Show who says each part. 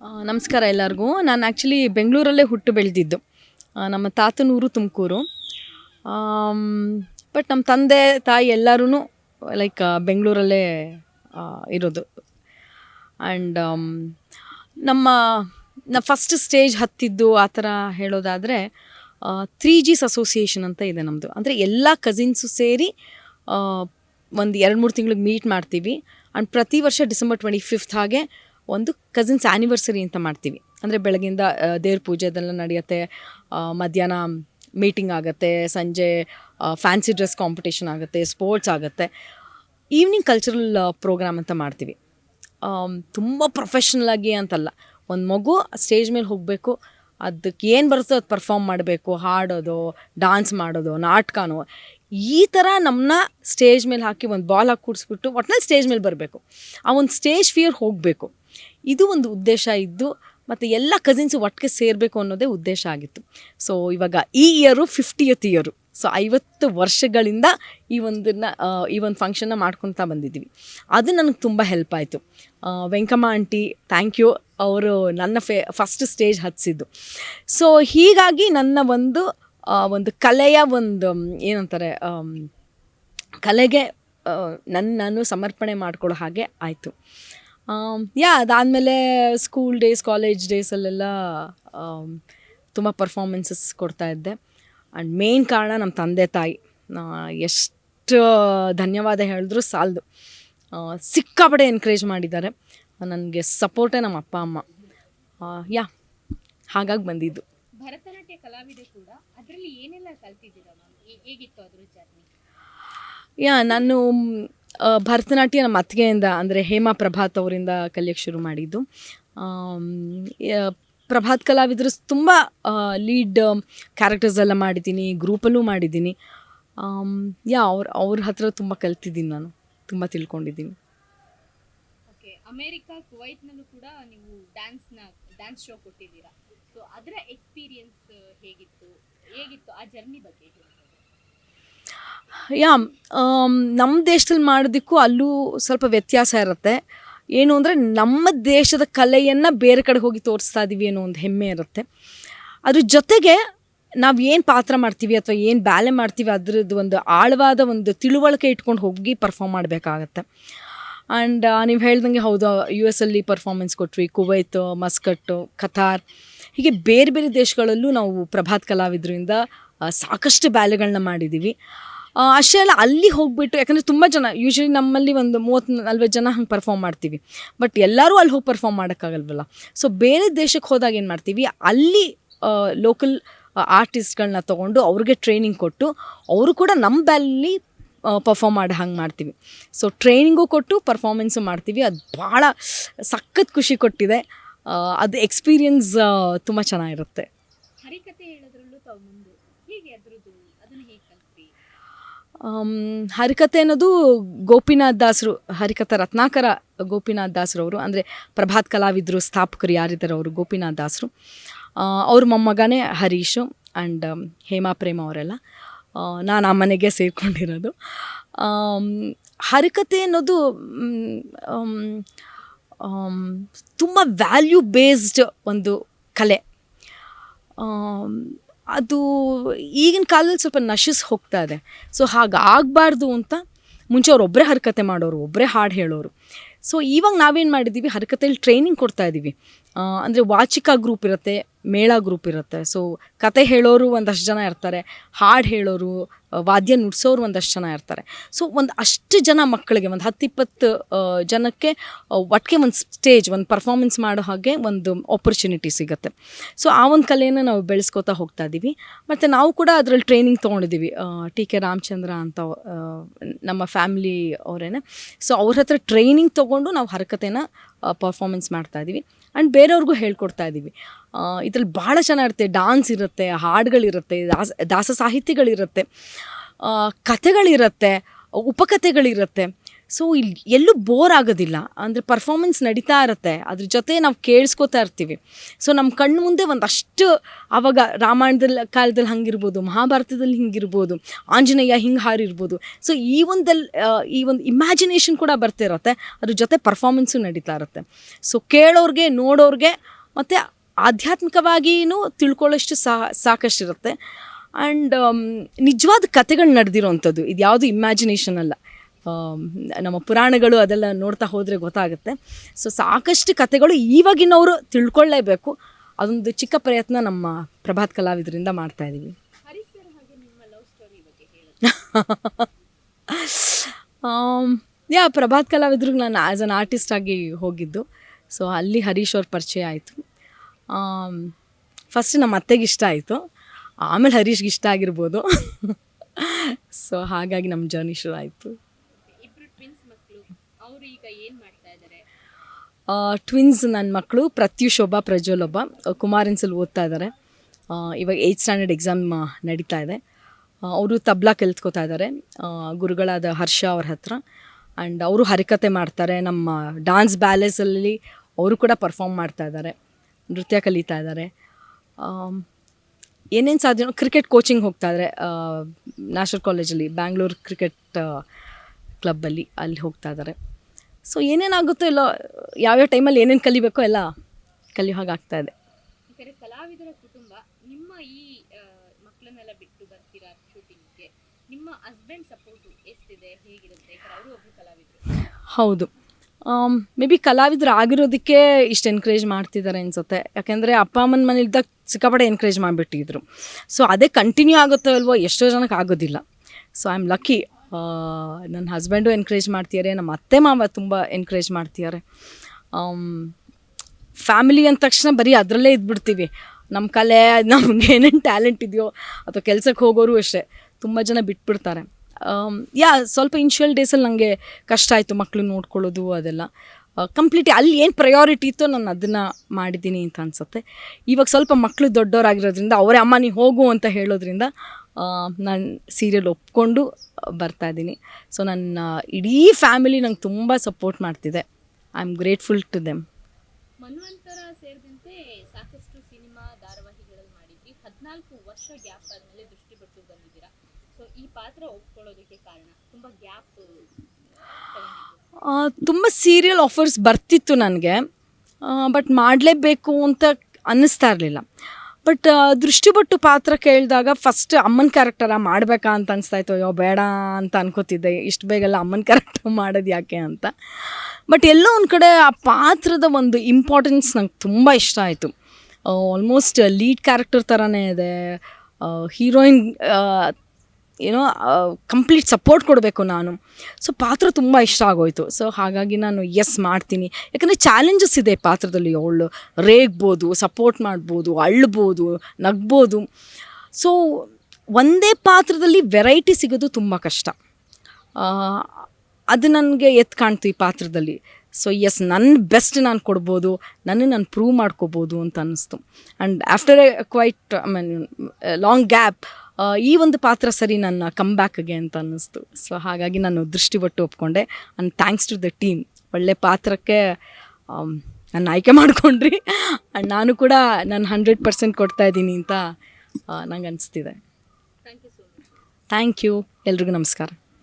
Speaker 1: ನಮಸ್ಕಾರ ಎಲ್ಲರಿಗೂ. ನಾನು ಆ್ಯಕ್ಚುಲಿ ಬೆಂಗಳೂರಲ್ಲೇ ಹುಟ್ಟು ಬೆಳೆದಿದ್ದು. ನಮ್ಮ ನಮ್ಮ ತಾತನೂರು ತುಮಕೂರು. ಬಟ್ ನಮ್ಮ ತಂದೆ, ತಾಯಿ ಎಲ್ಲರೂ ಲೈಕ್ ಬೆಂಗಳೂರಲ್ಲೇ ಇರೋದು. ಆ್ಯಂಡ್ ನಮ್ಮ, ನ ಫಸ್ಟ್ ಸ್ಟೇಜ್ ಹತ್ತಿದ್ದು ಆ ಥರ ಹೇಳೋದಾದರೆ ತ್ರೀ ಜೀಸ್ ಅಸೋಸಿಯೇಷನ್ ಅಂತ ಇದೆ ನಮ್ಮದು ಅಂದರೆ ಎಲ್ಲ ಕಸಿನ್ಸು ಸೇರಿ ಒಂದು ಎರಡು ಮೂರು ತಿಂಗಳಿಗೆ ಮೀಟ್ ಮಾಡ್ತೀವಿ. ಆ್ಯಂಡ್ ಪ್ರತಿ ವರ್ಷ ಡಿಸೆಂಬರ್ ಟ್ವೆಂಟಿ ಫಿಫ್ತ್ ಹಾಗೆ ಒಂದು ಕಸಿನ್ಸ್ ಆ್ಯನಿವರ್ಸರಿ ಅಂತ ಮಾಡ್ತೀವಿ. ಅಂದರೆ ಬೆಳಗಿಂದ ದೇವ್ರ ಪೂಜೆ ಅದೆಲ್ಲ ನಡೆಯುತ್ತೆ. ಮಧ್ಯಾಹ್ನ ಮೀಟಿಂಗ್ ಆಗುತ್ತೆ, ಸಂಜೆ ಫ್ಯಾನ್ಸಿ ಡ್ರೆಸ್ ಕಾಂಪಿಟೇಷನ್ ಆಗುತ್ತೆ ಸ್ಪೋರ್ಟ್ಸ್ ಆಗುತ್ತೆ. ಈವ್ನಿಂಗ್ ಕಲ್ಚರಲ್ ಪ್ರೋಗ್ರಾಮ್ ಅಂತ ಮಾಡ್ತೀವಿ. ತುಂಬ ಪ್ರೊಫೆಷ್ನಲ್ ಆಗಿ ಅಂತಲ್ಲ. ಒಂದು ಮಗು ಸ್ಟೇಜ್ ಮೇಲೆ ಹೋಗಬೇಕು ಅದಕ್ಕೆ ಏನು ಬರುತ್ತೋ ಅದು ಪರ್ಫಾರ್ಮ್ ಮಾಡಬೇಕು, ಹಾಡೋದು ಡಾನ್ಸ್ ಮಾಡೋದು, ನಾಟಕನೋ, ಈ ಥರ ನಮ್ಮನ್ನ ಸ್ಟೇಜ್ ಮೇಲೆ ಹಾಕಿ ಒಂದು ಬಾಲ್ ಹಾಕಿ ಕೂಡಿಸ್ಬಿಟ್ಟು ಒಟ್ಟಿನಲ್ಲಿ ಸ್ಟೇಜ್ ಮೇಲೆ ಬರಬೇಕು. ಆ ಒಂದು ಸ್ಟೇಜ್ ಫಿಯರ್ ಹೋಗಬೇಕು. ಇದು ಒಂದು ಉದ್ದೇಶ ಇದ್ದು ಮತ್ತು ಎಲ್ಲ ಕಸಿನ್ಸು ಒಟ್ಟಿಗೆ ಸೇರಬೇಕು ಅನ್ನೋದೇ ಉದ್ದೇಶ ಆಗಿತ್ತು. ಸೊ ಇವಾಗ ಈ ಇಯರು ಫಿಫ್ಟಿಯತ್ ಇಯರು ಸೊ ಐವತ್ತು ವರ್ಷಗಳಿಂದ ಈ ಒಂದನ್ನ ಈ ಒಂದು ಫಂಕ್ಷನ್ನ ಮಾಡ್ಕೊತಾ ಬಂದಿದ್ದೀವಿ ಅದು ನನಗೆ ತುಂಬ ಹೆಲ್ಪ್ ಆಯಿತು. ವೆಂಕಮ್ಮ ಆಂಟಿ ಥ್ಯಾಂಕ್ ಯು ಅವರು ನನ್ನ ಫೇ ಫಸ್ಟ್ ಸ್ಟೇಜ್ ಹತ್ತಿಸಿದ್ದು ಸೊ ಹೀಗಾಗಿ ನನ್ನ ಒಂದು ಒಂದು ಕಲೆಯ ಒಂದು ಏನಂತಾರೆ ಕಲೆಗೆ ನನ್ನ ನಾನು ಸಮರ್ಪಣೆ ಮಾಡ್ಕೊಳ್ಳೋ ಹಾಗೆ ಆಯಿತು. ಯಾ ಅದಾದಮೇಲೆ ಸ್ಕೂಲ್ ಡೇಸ್ ಕಾಲೇಜ್ ಡೇಸಲ್ಲೆಲ್ಲ ತುಂಬ ಪರ್ಫಾರ್ಮೆನ್ಸಸ್ ಕೊಡ್ತಾ ಇದ್ದೆ. ಆ್ಯಂಡ್ ಮೇನ್ ಕಾರಣ ನಮ್ಮ ತಂದೆ ತಾಯಿ. ಎಷ್ಟು ಧನ್ಯವಾದ ಹೇಳಿದ್ರು ಸಾಲದು. ಸಿಕ್ಕಾಪಟ್ಟೆ ಎನ್ಕರೇಜ್ ಮಾಡಿದ್ದಾರೆ. ನನಗೆ ಸಪೋರ್ಟೇ ನಮ್ಮ ಅಪ್ಪ ಅಮ್ಮ. ಯಾ ಹಾಗಾಗಿ ಬಂದಿದ್ದು.
Speaker 2: ಭರತನಾಟ್ಯ ಕಲಾವಿದೆ ಕೂಡ. ಅದರಲ್ಲಿ ಏನೆಲ್ಲ ಕಲ್ತಿದ್ದೀರಾ ಹೇಗಿತ್ತು ಅದ್ರ ಜರ್ನಿ
Speaker 1: ಯಾ ನಾನು ಭರತನಾಟ್ಯ ನಮ್ಮ ಅತ್ತಿಗೆಯಿಂದ, ಅಂದರೆ ಹೇಮಾ ಪ್ರಭಾತ್ ಅವರಿಂದ ಕಲಿಯೋಕ್ಕೆ ಶುರು ಮಾಡಿದ್ದು. ಪ್ರಭಾತ್ ಕಲಾವಿದರು ತುಂಬ ಲೀಡ್ ಕ್ಯಾರೆಕ್ಟರ್ಸ್ ಎಲ್ಲ ಮಾಡಿದ್ದೀನಿ ಗ್ರೂಪಲ್ಲೂ ಮಾಡಿದ್ದೀನಿ. ಯಾ, ಅವ್ರ ಅವ್ರ ಹತ್ರ ತುಂಬ ಕಲ್ತಿದ್ದೀನಿ ನಾನು, ತುಂಬ ತಿಳ್ಕೊಂಡಿದ್ದೀನಿ.
Speaker 2: ಓಕೆ ಕುವೈತ್ನಲ್ಲೂ ಕೂಡ ನೀವು ಡ್ಯಾನ್ಸ್ನ ಡ್ಯಾನ್ಸ್ ಶೋ ಕೊಟ್ಟಿದ್ದೀರಾ. ಸೊ ಅದರ ಎಕ್ಸ್ಪೀರಿಯನ್ಸ್ ಹೇಗಿತ್ತು ಹೇಗಿತ್ತು, ಆ ಜರ್ನಿ ಬಗ್ಗೆ
Speaker 1: ಯಾ ನಮ್ಮ ದೇಶದಲ್ಲಿ ಮಾಡೋದಕ್ಕೂ ಅಲ್ಲೂ ಸ್ವಲ್ಪ ವ್ಯತ್ಯಾಸ ಇರುತ್ತೆ. ಏನು ಅಂದರೆ ನಮ್ಮ ದೇಶದ ಕಲೆಯನ್ನು ಬೇರೆ ಕಡೆ ಹೋಗಿ ತೋರಿಸ್ತಾ ಇದ್ದೀವಿ ಅನ್ನೋ ಒಂದು ಹೆಮ್ಮೆ ಇರುತ್ತೆ. ಅದ್ರ ಜೊತೆಗೆ ನಾವು ಏನು ಪಾತ್ರ ಮಾಡ್ತೀವಿ ಅಥವಾ ಏನು ಬ್ಯಾಲೆ ಮಾಡ್ತೀವಿ ಅದ್ರದ್ದು ಒಂದು ಆಳವಾದ ಒಂದು ತಿಳುವಳಿಕೆ ಇಟ್ಕೊಂಡು ಹೋಗಿ ಪರ್ಫಾರ್ಮ್ ಮಾಡಬೇಕಾಗತ್ತೆ. ಆ್ಯಂಡ್ ನೀವು ಹೇಳ್ದಂಗೆ ಹೌದು ಯು ಎಸ್ ಅಲ್ಲಿ ಪರ್ಫಾರ್ಮೆನ್ಸ್ ಕೊಟ್ವಿ, ಕುವೈತ್, ಮಸ್ಕಟ್ಟು, ಕತಾರ್, ಹೀಗೆ ಬೇರೆ ಬೇರೆ ದೇಶಗಳಲ್ಲೂ ನಾವು ಪ್ರಭಾತ್ ಕಲಾವಿದರಿಂದ ಸಾಕಷ್ಟು ಬ್ಯಾಲೆಗಳನ್ನ ಮಾಡಿದ್ದೀವಿ ಅಷ್ಟೇ ಅಲ್ಲ, ಅಲ್ಲಿ ಹೋಗ್ಬಿಟ್ಟು, ಯಾಕಂದರೆ ತುಂಬ ಜನ ಯೂಶ್ವಲಿ ನಮ್ಮಲ್ಲಿ ಒಂದು ಮೂವತ್ತು ನಲ್ವತ್ತು ಜನ ಹಂಗೆ ಪರ್ಫಾರ್ಮ್ ಮಾಡ್ತೀವಿ. ಬಟ್ ಎಲ್ಲರೂ ಅಲ್ಲಿ ಹೋಗಿ ಪರ್ಫಾರ್ಮ್ ಮಾಡೋಕ್ಕಾಗಲ್ವಲ್ಲ. ಸೊ ಬೇರೆ ದೇಶಕ್ಕೆ ಹೋದಾಗ ಏನು ಮಾಡ್ತೀವಿ, ಅಲ್ಲಿ ಲೋಕಲ್ ಆರ್ಟಿಸ್ಟ್ಗಳನ್ನ ತೊಗೊಂಡು ಅವ್ರಿಗೆ ಟ್ರೈನಿಂಗ್ ಕೊಟ್ಟು, ಅವರು ಕೂಡ ನಮ್ಮ ಬ್ಯಾಲಲ್ಲಿ ಪರ್ಫಾರ್ಮ್ ಮಾಡಿ, ಹಂಗೆ ಮಾಡ್ತೀವಿ. ಸೊ ಟ್ರೈನಿಂಗು ಕೊಟ್ಟು ಪರ್ಫಾರ್ಮೆನ್ಸು ಮಾಡ್ತೀವಿ. ಅದು ಭಾಳ ಸಖತ್ ಖುಷಿ ಕೊಟ್ಟಿದೆ. ಅದು ಎಕ್ಸ್ಪೀರಿಯನ್ಸ್ ತುಂಬ ಚೆನ್ನಾಗಿರುತ್ತೆ.
Speaker 2: ಹರಿಕತೆ
Speaker 1: ಅನ್ನೋದು ಗೋಪಿನಾಥ್ ದಾಸರು, ಹರಿಕಥ ರತ್ನಾಕರ ಗೋಪಿನಾಥ್ ಅವರು. ಅಂದರೆ ಪ್ರಭಾತ್ ಕಲಾವಿದರು, ಸ್ಥಾಪಕರು ಯಾರಿದ್ದಾರೆ ಅವರು? ಗೋಪಿನಾಥ್ ದಾಸರು. ಅವ್ರ ಮೊಮ್ಮಗನೇ ಹರೀಶು ಆ್ಯಂಡ್ ಹೇಮಾ ಪ್ರೇಮ ಅವರೆಲ್ಲ. ನಾನು ಆ ಮನೆಗೆ ಸೇರಿಕೊಂಡಿರೋದು. ಹರಿಕತೆ ಅನ್ನೋದು ತುಂಬ ವ್ಯಾಲ್ಯೂ ಬೇಸ್ಡ್ ಒಂದು ಕಲೆ. ಅದು ಈಗಿನ ಕಾಲದಲ್ಲಿ ಸ್ವಲ್ಪ ನಶಿಸ್ ಹೋಗ್ತಾ ಇದೆ. ಸೊ ಹಾಗಾಗಬಾರ್ದು ಅಂತ ಮುಂಚೆ ಅವ್ರು ಒಬ್ಬರೇ ಹರಕತೆ ಮಾಡೋರು ಒಬ್ಬರೇ ಹಾಡು ಹೇಳೋರು. ಸೊ ಇವಾಗ ನಾವೇನು ಮಾಡಿದ್ದೀವಿ? ಹರಕತೆಯಲ್ಲಿ ಟ್ರೈನಿಂಗ್ ಕೊಡ್ತಾ ಇದ್ದೀವಿ ಅಂದರೆ ವಾಚಿಕ ಗ್ರೂಪ್ ಇರುತ್ತೆ ಮೇಳ ಗ್ರೂಪ್ ಇರುತ್ತೆ. ಸೊ ಕತೆ ಹೇಳೋರು ಒಂದಷ್ಟು ಜನ ಇರ್ತಾರೆ. ಹಾಡು ಹೇಳೋರು ವಾದ್ಯ ನುಡ್ಸೋರು ಒಂದಷ್ಟು ಜನ ಇರ್ತಾರೆ. ಸೊ ಒಂದು ಅಷ್ಟು ಜನ ಮಕ್ಕಳಿಗೆ ಒಂದು ಹತ್ತಿಪ್ಪತ್ತು ಜನಕ್ಕೆ ಒಟ್ಟಿಗೆ ಒಂದು ಸ್ಟೇಜ್, ಒಂದು ಪರ್ಫಾರ್ಮೆನ್ಸ್ ಮಾಡೋ ಹಾಗೆ ಒಂದು ಆಪರ್ಚುನಿಟಿ ಸಿಗುತ್ತೆ. ಸೊ ಆ ಒಂದು ಕಲೆಯನ್ನು ನಾವು ಬೆಳೆಸ್ಕೋತಾ ಹೋಗ್ತಾ ಇದ್ದೀವಿ ಮತ್ತು ನಾವು ಕೂಡ ಅದರಲ್ಲಿ ಟ್ರೈನಿಂಗ್ ತೊಗೊಂಡಿದ್ದೀವಿ ಟಿ ಕೆ ರಾಮಚಂದ್ರ ಅಂತ ನಮ್ಮ ಫ್ಯಾಮಿಲಿ ಅವರೇನೆ. ಸೊ ಅವ್ರ ಹತ್ರ ಟ್ರೈನಿಂಗ್ ತೊಗೊಂಡು ನಾವು ಹರಕತೆನ ಪರ್ಫಾರ್ಮೆನ್ಸ್ ಮಾಡ್ತಾ ಇದ್ದೀವಿ ಆ್ಯಂಡ್ ಬೇರೆಯವ್ರಿಗೂ ಹೇಳ್ಕೊಡ್ತಾ ಇದ್ದೀವಿ ಇದ್ರಲ್ಲಿ ಭಾಳ ಚೆನ್ನಾಗಿರುತ್ತೆ ಡಾನ್ಸ್ ಇರುತ್ತೆ, ಹಾಡುಗಳಿರುತ್ತೆ, ದಾಸ ದಾಸ ಸಾಹಿತ್ಯಗಳಿರುತ್ತೆ ಕಥೆಗಳಿರುತ್ತೆ, ಉಪಕಥೆಗಳಿರುತ್ತೆ. ಸೊ ಇಲ್ಲಿ ಎಲ್ಲೂ ಬೋರ್ ಆಗೋದಿಲ್ಲ. ಅಂದರೆ ಪರ್ಫಾರ್ಮೆನ್ಸ್ ನಡೀತಾ ಇರುತ್ತೆ. ಅದ್ರ ಜೊತೆ ನಾವು ಕೇಳಿಸ್ಕೊತಾ ಇರ್ತೀವಿ. ಸೊ ನಮ್ಮ ಕಣ್ಣು ಮುಂದೆ ಒಂದಷ್ಟು ಆವಾಗ ರಾಮಾಯಣದಲ್ಲಿ ಕಾಲದಲ್ಲಿ ಹಂಗಿರ್ಬೋದು, ಮಹಾಭಾರತದಲ್ಲಿ ಹಿಂಗಿರ್ಬೋದು, ಆಂಜನೇಯ ಹಿಂಗೆ ಹಾರಿರ್ಬೋದು. ಸೊ ಈ ಒಂದಲ್ಲಿ ಈ ಒಂದು ಇಮ್ಯಾಜಿನೇಷನ್ ಕೂಡ ಬರ್ತಿರತ್ತೆ ಅದ್ರ ಜೊತೆ ಪರ್ಫಾರ್ಮೆನ್ಸು ನಡೀತಾ ಇರುತ್ತೆ. ಸೊ ಕೇಳೋರಿಗೆ, ನೋಡೋರಿಗೆ ಮತ್ತು ಆಧ್ಯಾತ್ಮಿಕವಾಗಿಯೂ ತಿಳ್ಕೊಳ್ಳೋಷ್ಟು ಸಾ ಸಾಕಷ್ಟಿರುತ್ತೆ ಆ್ಯಂಡ್ ನಿಜವಾದ ಕತೆಗಳು ನಡೆದಿರೋವಂಥದ್ದು ಇದು ಯಾವುದು ಇಮ್ಯಾಜಿನೇಷನ್ ಅಲ್ಲ. ನಮ್ಮ ಪುರಾಣಗಳು ಅದೆಲ್ಲ ನೋಡ್ತಾ ಹೋದರೆ ಗೊತ್ತಾಗುತ್ತೆ. ಸೊ ಸಾಕಷ್ಟು ಕತೆಗಳು ಇವಾಗಿನವರು ತಿಳ್ಕೊಳ್ಳೇಬೇಕು ಅದೊಂದು ಚಿಕ್ಕ ಪ್ರಯತ್ನ ನಮ್ಮ ಪ್ರಭಾತ್ ಕಲಾವಿದರಿಂದ ಮಾಡ್ತಾ ಇದ್ದೀವಿ
Speaker 2: ಹರಿ ಸರ್ ಹಾಗೆ ನಿಮ್ಮ ಲವ್ ಸ್ಟೋರಿ ಬಗ್ಗೆ ಹೇಳಿ
Speaker 1: ಯಾ, ಪ್ರಭಾತ್ ಕಲಾವಿದ್ರಿಗೆ ನಾನು ಆ್ಯಸ್ ಅನ್ ಆರ್ಟಿಸ್ಟ್ ಆಗಿ ಹೋಗಿದ್ದು. ಸೊ ಅಲ್ಲಿ ಹರೀಶ್ ಅವ್ರ ಪರಿಚಯ ಆಯಿತು. ಫಸ್ಟ್ ನಮ್ಮ ಅತ್ತೆಗೆ ಇಷ್ಟ ಆಯಿತು. ಆಮೇಲೆ ಹರೀಶ್ಗೆ ಇಷ್ಟ ಆಗಿರ್ಬೋದು. ಸೊ ಹಾಗಾಗಿ ನಮ್ಮ ಜರ್ನಿ ಶುರು ಆಯಿತು.
Speaker 2: ಟ್ವಿನ್ಸ್ ಮಕ್ಕಳು ಅವರು ಈಗ ಏನು ಮಾಡ್ತಾ ಇದ್ದಾರೆ
Speaker 1: ಟ್ವಿನ್ಸ್ ನನ್ನ ಮಕ್ಕಳು ಪ್ರತ್ಯುಶೋಭ ಪ್ರಜ್ವಲೊಬ್ಬ ಕುಮಾರನ್ಸಲ್ಲಿ ಓದ್ತಾ ಇದ್ದಾರೆ ಇವಾಗ ಏಯ್ತ್ ಸ್ಟ್ಯಾಂಡರ್ಡ್ ಎಕ್ಸಾಮ್ ನಡೀತಾ ಇದೆ. ಅವರು ತಬ್ಲಾ ಕಲ್ತ್ಕೋತಾ ಇದ್ದಾರೆ ಗುರುಗಳಾದ ಹರ್ಷ ಅವ್ರ ಹತ್ರ. ಆ್ಯಂಡ್ ಅವರು ಹರಿಕತೆ ಮಾಡ್ತಾರೆ. ನಮ್ಮ ಡಾನ್ಸ್ ಬ್ಯಾಲೆನ್ಸಲ್ಲಿ ಅವರು ಕೂಡ ಪರ್ಫಾರ್ಮ್ ಮಾಡ್ತಾ ಇದ್ದಾರೆ ನೃತ್ಯ ಕಲಿತಾ ಇದ್ದಾರೆ ಏನೇನು ಸಾಧ್ಯ ಕ್ರಿಕೆಟ್ ಕೋಚಿಂಗ್ ಹೋಗ್ತಾ ಇದ್ದಾರೆ ನ್ಯಾಷನಲ್ ಕಾಲೇಜಲ್ಲಿ ಬ್ಯಾಂಗ್ಳೂರ್ ಕ್ರಿಕೆಟ್ ಕ್ಲಬ್ಬಲ್ಲಿ ಅಲ್ಲಿ ಹೋಗ್ತಾ ಇದ್ದಾರೆ ಸೊ ಏನೇನಾಗುತ್ತೋ ಎಲ್ಲ ಯಾವ್ಯಾವ ಟೈಮಲ್ಲಿ ಏನೇನು ಕಲಿಬೇಕೋ ಎಲ್ಲ ಕಲಿಯೋ ಹಾಗೆ ಆಗ್ತಾ ಇದೆ.
Speaker 2: ಕಲಾವಿದರ ಕುಟುಂಬ ನಿಮ್ಮ ಈ ಮಕ್ಕಳನ್ನೆಲ್ಲ ಬಿಟ್ಟು ಬರ್ತೀರಾ ಶೂಟಿಂಗ್ಗೆ? ನಿಮ್ಮ ಹಸ್ಬೆಂಡ್ ಸಪೋರ್ಟ್ ಎಷ್ಟಿದೆ ಹೇಗಿರುತ್ತೆ? ಅವರು ಒಬ್ಬರು ಕಲಾವಿದರು.
Speaker 1: ಹೌದು. ಮೇ ಬಿ ಕಲಾವಿದರು ಆಗಿರೋದಕ್ಕೆ ಇಷ್ಟು ಎನ್ಕರೇಜ್ ಮಾಡ್ತಿದ್ದಾರೆ ಅನ್ಸುತ್ತೆ. ಯಾಕೆಂದರೆ ಅಪ್ಪ ಅಮ್ಮನ ಮನೇಲಿದ್ದಾಗ ಸಿಕ್ಕಾಪಟ್ಟೆ ಎನ್ಕರೇಜ್ ಮಾಡಿಬಿಟ್ಟಿದ್ರು. ಸೊ ಅದೇ ಕಂಟಿನ್ಯೂ ಆಗುತ್ತೋ ಅಲ್ವೋ ಎಷ್ಟೋ ಜನಕ್ಕೆ ಆಗೋದಿಲ್ಲ. ಸೊ ಐ ಆಮ್ ಲಕ್ಕಿ ನನ್ನ ಹಸ್ಬೆಂಡು ಎನ್ಕರೇಜ್ ಮಾಡ್ತಿದ್ದಾರೆ ನಮ್ಮ ಅತ್ತೆ ಮಾವ ತುಂಬ ಎನ್ಕರೇಜ್ ಮಾಡ್ತಿದ್ದಾರೆ ಫ್ಯಾಮಿಲಿ ಅಂದ ತಕ್ಷಣ ಬರೀ ಅದರಲ್ಲೇ ಇದ್ಬಿಡ್ತೀವಿ. ನಮ್ಮ ಕಲೆ, ನಮ್ಗೆ ಏನೇನು ಟ್ಯಾಲೆಂಟ್ ಇದೆಯೋ ಅಥವಾ ಕೆಲಸಕ್ಕೆ ಹೋಗೋರು ಅಷ್ಟೇ, ತುಂಬ ಜನ ಬಿಟ್ಬಿಡ್ತಾರೆ. ಯಾ, ಸ್ವಲ್ಪ ಇನ್ಷಿಯಲ್ ಡೇಸಲ್ಲಿ ನನಗೆ ಕಷ್ಟ ಆಯಿತು ಮಕ್ಕಳು ನೋಡ್ಕೊಳ್ಳೋದು ಅದೆಲ್ಲ. ಕಂಪ್ಲೀಟ್ ಅಲ್ಲಿ ಏನು ಪ್ರಯಾರಿಟಿ ಇತ್ತು ನಾನು ಅದನ್ನು ಮಾಡಿದ್ದೀನಿ ಅಂತ ಅನಿಸುತ್ತೆ. ಇವಾಗ ಸ್ವಲ್ಪ ಮಕ್ಕಳು ದೊಡ್ಡವರಾಗಿರೋದ್ರಿಂದ, ಅವರೇ ಅಮ್ಮ ನೀ ಹೋಗು ಅಂತ ಹೇಳೋದ್ರಿಂದ ನಾನು ಸೀರಿಯಲ್ ಒಪ್ಕೊಂಡು ಬರ್ತಾ ಇದ್ದೀನಿ. ಸೊ ನನ್ನ ಇಡೀ ಫ್ಯಾಮಿಲಿ ನಂಗೆ ತುಂಬ ಸಪೋರ್ಟ್ ಮಾಡ್ತಿದೆ. I am grateful to them
Speaker 2: ಮನ್ವಂತರ ಸೇರಿದಂತೆ ಸಾಕಷ್ಟು ಸಿನಿಮಾ ಧಾರಾವಾಹಿಗಳಲ್ಲಿ ಮಾಡಿದ್ವಿ ಹದಿನಾಲ್ಕು ವರ್ಷ ಗ್ಯಾಪ್ ಆದಮೇಲೆ ದೃಷ್ಟಿ ಬಿಟ್ಟು ಬಂದಿದ್ದೀರಾ? ಸೊ ಈ ಪಾತ್ರ ಒಪ್ಕೊಳ್ಳೋದಕ್ಕೆ ಕಾರಣ? ತುಂಬ ಗ್ಯಾಪ್
Speaker 1: ತುಂಬ ಸೀರಿಯಲ್ ಆಫರ್ಸ್ ಬರ್ತಿತ್ತು ನನಗೆ. ಬಟ್ ಮಾಡಲೇಬೇಕು ಅಂತ ಅನ್ನಿಸ್ತಾ ಇರಲಿಲ್ಲ. ಬಟ್ ದೃಷ್ಟಿಪಟ್ಟು ಪಾತ್ರ ಕೇಳಿದಾಗ ಫಸ್ಟ್ ಅಮ್ಮನ ಕ್ಯಾರೆಕ್ಟರ ಮಾಡಬೇಕಾ ಅಂತ ಅನಿಸ್ತಾ ಇತ್ತು ಅಯ್ಯೋ, ಬೇಡ ಅಂತ ಅನ್ಕೋತಿದ್ದೆ. ಇಷ್ಟು ಬೇಗೆಲ್ಲ ಅಮ್ಮನ ಕ್ಯಾರೆಕ್ಟರ್ ಮಾಡೋದು ಯಾಕೆ ಅಂತ. ಬಟ್, ಎಲ್ಲೋ ಒಂದು ಕಡೆ ಆ ಪಾತ್ರದ ಒಂದು ಇಂಪಾರ್ಟೆನ್ಸ್ ನಂಗೆ ತುಂಬ ಇಷ್ಟ ಆಯಿತು. ಆಲ್ಮೋಸ್ಟ್ ಲೀಡ್ ಕ್ಯಾರೆಕ್ಟರ್ ಥರನೇ ಇದೆ. ಹೀರೋಯಿನ್ ಏನೋ ಕಂಪ್ಲೀಟ್ ಸಪೋರ್ಟ್ ಕೊಡಬೇಕು ನಾನು. ಸೊ ಪಾತ್ರ ತುಂಬ ಇಷ್ಟ ಆಗೋಯ್ತು. ಸೊ ಹಾಗಾಗಿ ನಾನು ಎಸ್ ಮಾಡ್ತೀನಿ. ಯಾಕಂದರೆ ಚಾಲೆಂಜಸ್ ಇದೆ ಪಾತ್ರದಲ್ಲಿ ಅವಳು. ರೇಗ್ಬೋದು ಸಪೋರ್ಟ್ ಮಾಡ್ಬೋದು, ಅಳ್ಬೋದು, ನಗ್ಬೋದು. ಸೊ ಒಂದೇ ಪಾತ್ರದಲ್ಲಿ ವೆರೈಟಿ ಸಿಗೋದು ತುಂಬ ಕಷ್ಟ. ಅದು ನನಗೆ ಎತ್ತು ಕಾಣ್ತು ಈ ಪಾತ್ರದಲ್ಲಿ. ಸೊ ಎಸ್ ನನ್ನ ಬೆಸ್ಟ್ ನಾನು ಕೊಡ್ಬೋದು. ನನ್ನ ನಾನು ಪ್ರೂವ್ ಮಾಡ್ಕೋಬೋದು ಅಂತ ಅನ್ನಿಸ್ತು. And after a quite I mean long gap ಈ ಒಂದು ಪಾತ್ರ ಸರಿ ನನ್ನ ಕಮ್ ಬ್ಯಾಕ್ಗೆ ಅಂತ ಅನ್ನಿಸ್ತು. ಸೊ ಹಾಗಾಗಿ ನಾನು ದೃಷ್ಟಿಬಟ್ಟು ಒಪ್ಕೊಂಡೆ. And thanks to the team ಒಳ್ಳೆ ಪಾತ್ರಕ್ಕೆ ನನ್ನ ಆಯ್ಕೆ ಮಾಡ್ಕೊಂಡ್ರಿ. ಆ್ಯಂಡ್ ನಾನು ಕೂಡ ನಾನು ಹಂಡ್ರೆಡ್ ಪರ್ಸೆಂಟ್ ಕೊಡ್ತಾ ಇದ್ದೀನಿ ಅಂತ ನಂಗೆ ಅನಿಸ್ತಿದೆ.
Speaker 2: Thank you so much
Speaker 1: thank you ಎಲ್ರಿಗೂ ನಮಸ್ಕಾರ.